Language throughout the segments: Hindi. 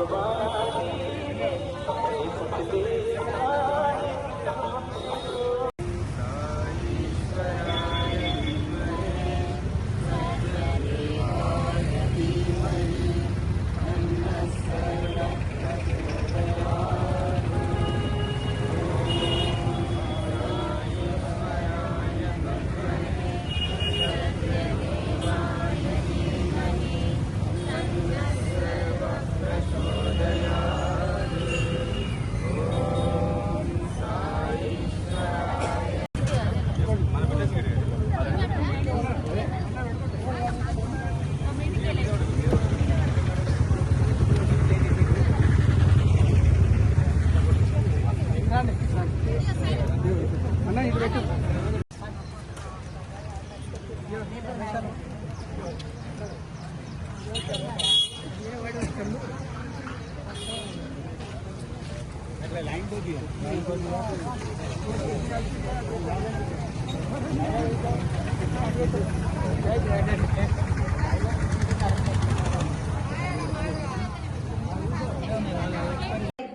the ride.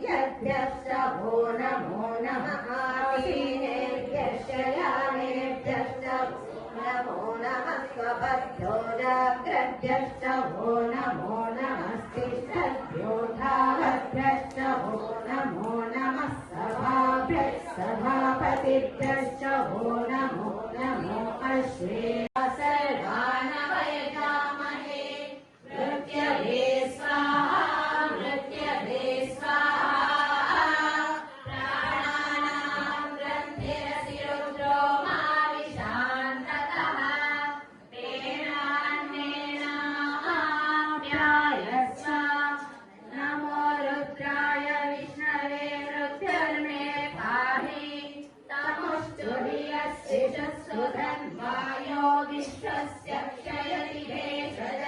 यज्ञश्च भो नमो नमः नमो नमः स्वपद्योजाग्रभ्यश्च भो नमो। नमस्तिष्ठभ्यो धावभ्यश्च भो नमो नमः सभाभ्यः नमो नमो अश्वे सर्वानवयजामहे नृत्यभे स्वाहा नृत्यभे स्वाहा प्राणानां ग्रन्थिरसि रुद्रो सुधर्मायोगिष्ठस्य क्षयति भेषज